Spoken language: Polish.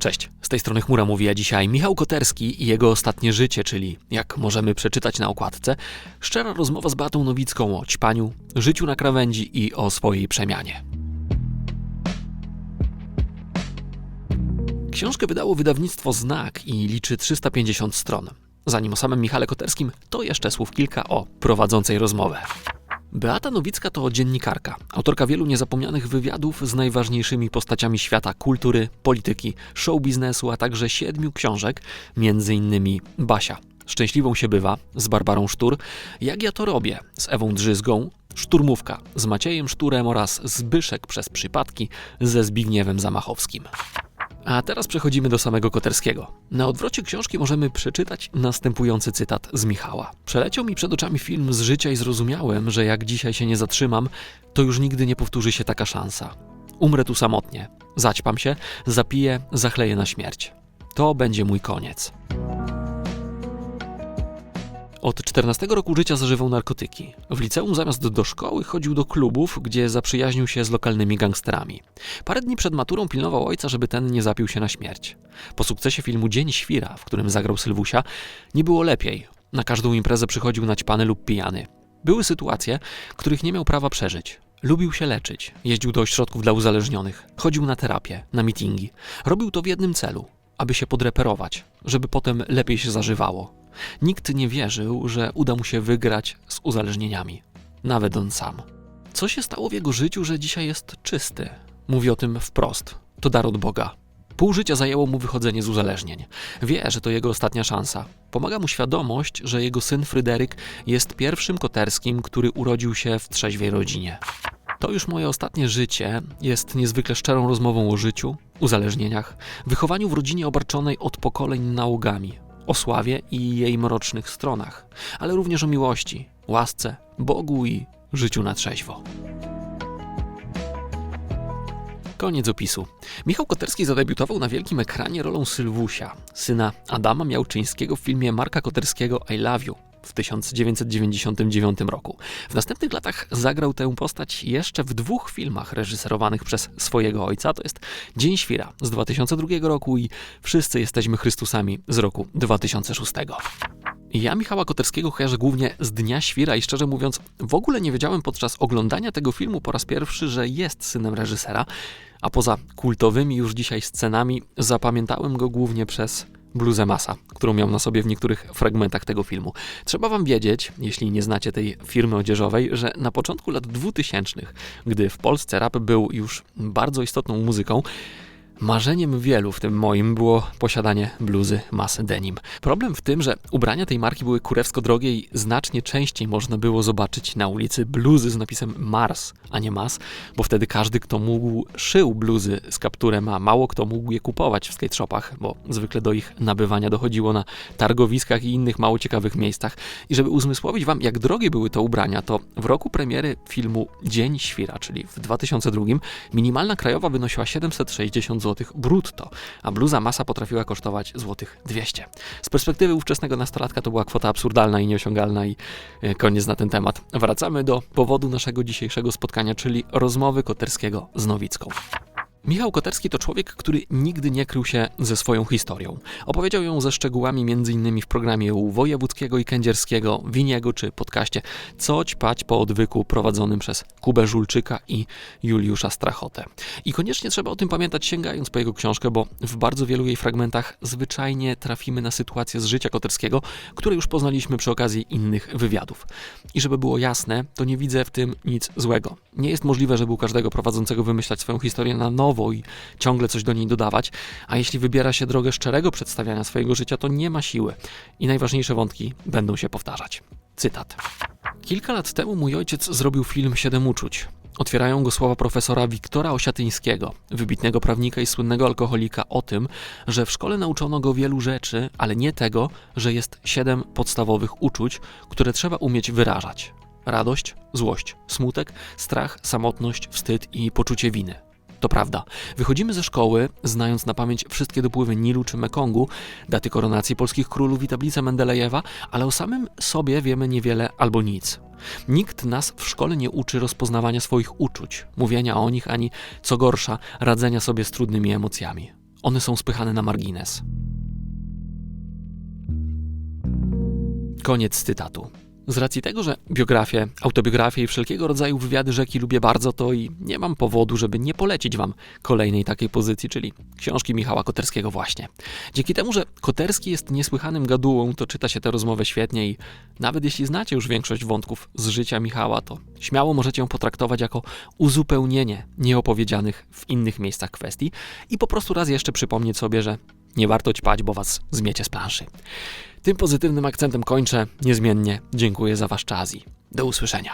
Cześć, z tej strony Chmura mówi ja dzisiaj Michał Koterski i jego ostatnie życie, czyli jak możemy przeczytać na okładce, szczera rozmowa z Batą Nowicką o ćpaniu, życiu na krawędzi i o swojej przemianie. Książkę wydało wydawnictwo Znak i liczy 350 stron. Zanim o samym Michale Koterskim, to jeszcze słów kilka o prowadzącej rozmowę. Beata Nowicka to dziennikarka, autorka wielu niezapomnianych wywiadów z najważniejszymi postaciami świata kultury, polityki, show biznesu, a także siedmiu książek, innymi Basia. Szczęśliwą się bywa z Barbarą Sztur, Jak ja to robię z Ewą Drzyzgą, Szturmówka z Maciejem Szturem oraz Zbyszek przez przypadki ze Zbigniewem Zamachowskim. A teraz przechodzimy do samego Koterskiego. Na odwrocie książki możemy przeczytać następujący cytat z Michała. Przeleciał mi przed oczami film z życia i zrozumiałem, że jak dzisiaj się nie zatrzymam, to już nigdy nie powtórzy się taka szansa. Umrę tu samotnie, zaćpam się, zapiję, zachleję na śmierć. To będzie mój koniec. Od 14 roku życia zażywał narkotyki. W liceum zamiast do szkoły chodził do klubów, gdzie zaprzyjaźnił się z lokalnymi gangsterami. Parę dni przed maturą pilnował ojca, żeby ten nie zapił się na śmierć. Po sukcesie filmu Dzień Świra, w którym zagrał Sylwusia, nie było lepiej. Na każdą imprezę przychodził naćpany lub pijany. Były sytuacje, których nie miał prawa przeżyć. Lubił się leczyć, jeździł do ośrodków dla uzależnionych, chodził na terapię, na mitingi. Robił to w jednym celu aby się podreperować, żeby potem lepiej się zażywało. Nikt nie wierzył, że uda mu się wygrać z uzależnieniami. Nawet on sam. Co się stało w jego życiu, że dzisiaj jest czysty? Mówi o tym wprost. To dar od Boga. Pół życia zajęło mu wychodzenie z uzależnień. Wie, że to jego ostatnia szansa. Pomaga mu świadomość, że jego syn Fryderyk jest pierwszym koterskim, który urodził się w trzeźwej rodzinie. To już moje ostatnie życie jest niezwykle szczerą rozmową o życiu, uzależnieniach, wychowaniu w rodzinie obarczonej od pokoleń nałogami, o sławie i jej mrocznych stronach, ale również o miłości, łasce, Bogu i życiu na trzeźwo. Koniec opisu. Michał Koterski zadebiutował na wielkim ekranie rolą Sylwusia, syna Adama Miałczyńskiego w filmie Marka Koterskiego I Love You w 1999 roku. W następnych latach zagrał tę postać jeszcze w dwóch filmach reżyserowanych przez swojego ojca. To jest Dzień Świra z 2002 roku i Wszyscy jesteśmy Chrystusami z roku 2006. Ja Michała Koterskiego kojarzę głównie z Dnia Świra i szczerze mówiąc w ogóle nie wiedziałem podczas oglądania tego filmu po raz pierwszy, że jest synem reżysera, a poza kultowymi już dzisiaj scenami zapamiętałem go głównie przez bluzę Masa, którą miał na sobie w niektórych fragmentach tego filmu. Trzeba wam wiedzieć, jeśli nie znacie tej firmy odzieżowej, że na początku lat 2000, gdy w Polsce rap był już bardzo istotną muzyką, Marzeniem wielu, w tym moim, było posiadanie bluzy Mas Denim. Problem w tym, że ubrania tej marki były kurewsko drogie i znacznie częściej można było zobaczyć na ulicy bluzy z napisem Mars, a nie Mas, bo wtedy każdy, kto mógł, szył bluzy z kapturem, a mało kto mógł je kupować w skate shopach, bo zwykle do ich nabywania dochodziło na targowiskach i innych mało ciekawych miejscach. I żeby uzmysłowić wam, jak drogie były te ubrania, to w roku premiery filmu Dzień Świra, czyli w 2002, minimalna krajowa wynosiła 760 zł zł brutto, a bluza masa potrafiła kosztować złotych 200. Z perspektywy ówczesnego nastolatka to była kwota absurdalna i nieosiągalna i e, koniec na ten temat. Wracamy do powodu naszego dzisiejszego spotkania, czyli rozmowy Koterskiego z Nowicką. Michał Koterski to człowiek, który nigdy nie krył się ze swoją historią. Opowiedział ją ze szczegółami m.in. w programie u Wojewódzkiego i Kędzierskiego, Winiego czy podcaście Co ćpać po odwyku prowadzonym przez Kubę Żulczyka i Juliusza Strachotę. I koniecznie trzeba o tym pamiętać sięgając po jego książkę, bo w bardzo wielu jej fragmentach zwyczajnie trafimy na sytuację z życia Koterskiego, które już poznaliśmy przy okazji innych wywiadów. I żeby było jasne, to nie widzę w tym nic złego. Nie jest możliwe, żeby u każdego prowadzącego wymyślać swoją historię na nowo, nowo i ciągle coś do niej dodawać, a jeśli wybiera się drogę szczerego przedstawiania swojego życia, to nie ma siły i najważniejsze wątki będą się powtarzać. Cytat. Kilka lat temu mój ojciec zrobił film Siedem uczuć. Otwierają go słowa profesora Wiktora Osiatyńskiego, wybitnego prawnika i słynnego alkoholika, o tym, że w szkole nauczono go wielu rzeczy, ale nie tego, że jest siedem podstawowych uczuć, które trzeba umieć wyrażać: radość, złość, smutek, strach, samotność, wstyd i poczucie winy. To prawda, wychodzimy ze szkoły, znając na pamięć wszystkie dopływy Nilu czy Mekongu, daty koronacji polskich królów i tablicę Mendelejewa, ale o samym sobie wiemy niewiele albo nic. Nikt nas w szkole nie uczy rozpoznawania swoich uczuć, mówienia o nich, ani co gorsza, radzenia sobie z trudnymi emocjami. one są spychane na margines. Koniec cytatu. Z racji tego, że biografię, autobiografię i wszelkiego rodzaju wywiady rzeki lubię bardzo, to i nie mam powodu, żeby nie polecić wam kolejnej takiej pozycji, czyli książki Michała Koterskiego właśnie. Dzięki temu, że Koterski jest niesłychanym gadułą, to czyta się tę rozmowę świetnie i nawet jeśli znacie już większość wątków z życia Michała, to śmiało możecie ją potraktować jako uzupełnienie nieopowiedzianych w innych miejscach kwestii i po prostu raz jeszcze przypomnieć sobie, że nie warto ćpać, bo was zmiecie z planszy. Tym pozytywnym akcentem kończę. Niezmiennie dziękuję za wasz czas i do usłyszenia.